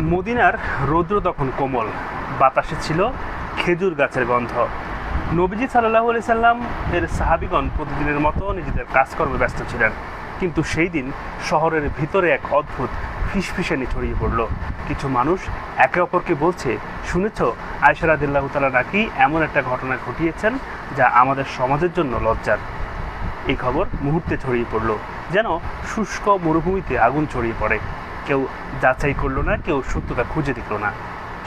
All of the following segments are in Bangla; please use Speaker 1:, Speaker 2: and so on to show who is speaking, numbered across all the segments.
Speaker 1: মদিনার রৌদ্র তখন কোমল, বাতাসে ছিল খেজুর গাছের গন্ধ। নবীজি সাল্লাহ আলি সাল্লাম এর সাহাবিগণ প্রতিদিনের মতো নিজেদের কাজকর্মে ব্যস্ত ছিলেন। কিন্তু সেই দিন শহরের ভিতরে এক অদ্ভুত ফিসফিসানি ছড়িয়ে পড়ল। কিছু মানুষ একে অপরকে বলছে, শুনেছ আয়সারাদিল্লাহ তালা নাকি এমন একটা ঘটনা ঘটিয়েছেন যা আমাদের সমাজের জন্য লজ্জার? এই খবর মুহূর্তে ছড়িয়ে পড়ল, যেন শুষ্ক মরুভূমিতে আগুন ছড়িয়ে পড়ে। কেউ যাচাই করল না, কেউ সত্যতা খুঁজে দিল না।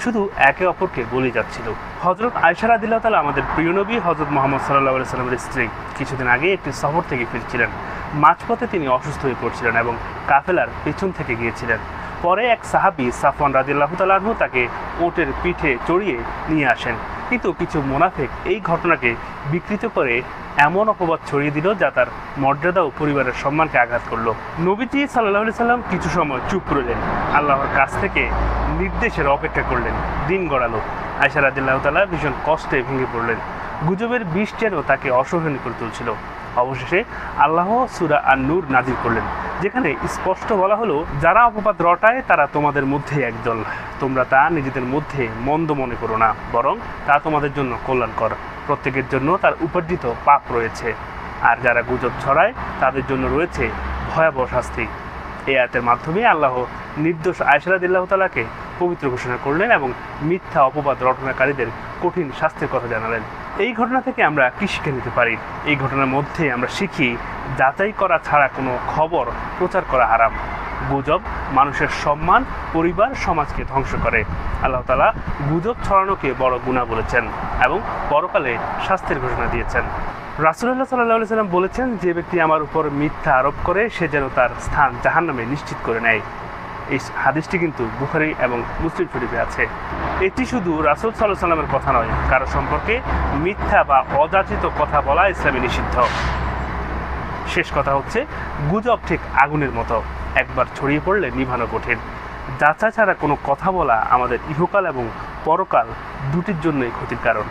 Speaker 1: শুধু একে অপরকে বলে যাচ্ছিল। হজরত আয়সার আদিল্লা তালা আমাদের প্রিয় নবী হজরত মোহাম্মদ সাল্লাহ সাল্লামের স্ত্রী। কিছুদিন আগে একটি সফর থেকে ফিরছিলেন। মাঝপথে তিনি অসুস্থ হয়ে পড়ছিলেন এবং কাফেলার পেছন থেকে গিয়েছিলেন। পরে এক সাহাবি সাফওয়ান রাদিল্লাহ তালাহু তাকে ওটের পিঠে চড়িয়ে নিয়ে আসেন। কিন্তু কিছু মোনাফেক এই ঘটনাকে বিকৃত করে এমন অপবাদ ছড়িয়ে দিল যা তার মর্যাদা ও পরিবারের সম্মানকে আঘাত করল। নবীজি সাল্লাহ সাল্লাম কিছু সময় চুপ রইলেন। আল্লাহর কাছ থেকে নির্দেশের অপেক্ষা করলেন। দিন গড়ালো। আয়সা রাদিল্লাহ তালা ভীষণ কষ্টে ভেঙে পড়লেন। গুজবের বিষ যেন তাকে অসহনীয় করে তুলছিল। অবশেষে আল্লাহ সুরা আর নূর নাজির করলেন। যেখানে স্পষ্ট বলা হলো, যারা অপবাদ রটায়, তারা তোমাদের মধ্যে একদল। তোমরা তা নিজেদের মধ্যে মন্দ মনে করো না, বরং তা তোমাদের জন্য কল্যাণকর। প্রত্যেকের জন্য তার উপার্জিত পাপ রয়েছে, আর যারা গুজব ছড়ায়, তাদের জন্য রয়েছে ভয়াবহ শাস্তি। এ আয়াতের মাধ্যমে আল্লাহ নির্দোষ আয়সারাদিল্লাহ তালাকে পবিত্র ঘোষণা করলেন এবং মিথ্যা অপবাদ রটনাকারীদের কঠিন শাস্তির কথা জানালেন। এই ঘটনা থেকে আমরা কি শিখে নিতে পারি? এই ঘটনার মধ্যে আমরা শিখি, যাচাই করা ছাড়া কোনো খবর প্রচার করা হারাম। গুজব মানুষের সম্মান পরিবার সমাজকে ধ্বংস করে। আল্লাহ তালা গুজব ছড়ানোকে বড় গুণা বলেছেন এবং পরকালে শাস্তির ঘোষণা দিয়েছেন। রাসুল্লাহ সাল্লাহ সাল্লাম বলেছেন, যে ব্যক্তি আমার উপর মিথ্যা আরোপ করে, সে যেন তার স্থান জাহান্নামে নিশ্চিত করে নেয়। এই হাদিসটি কিন্তু বুখারি এবং মুসলিম শরীফে আছে। এটি শুধু রাসুল সাল্লাহ সাল্লামের কথা নয়, কারও সম্পর্কে মিথ্যা বা অযাচিত কথা বলা ইসলামে নিষিদ্ধ। শেষ কথা হচ্ছে, গুজব ঠিক আগুনের মতো, একবার ছড়িয়ে পড়লে নিভানো কঠিন। যাচা ছাড়া কোনো কথা বলা আমাদের ইহকাল এবং পরকাল দুটির জন্যই ক্ষতির কারণ।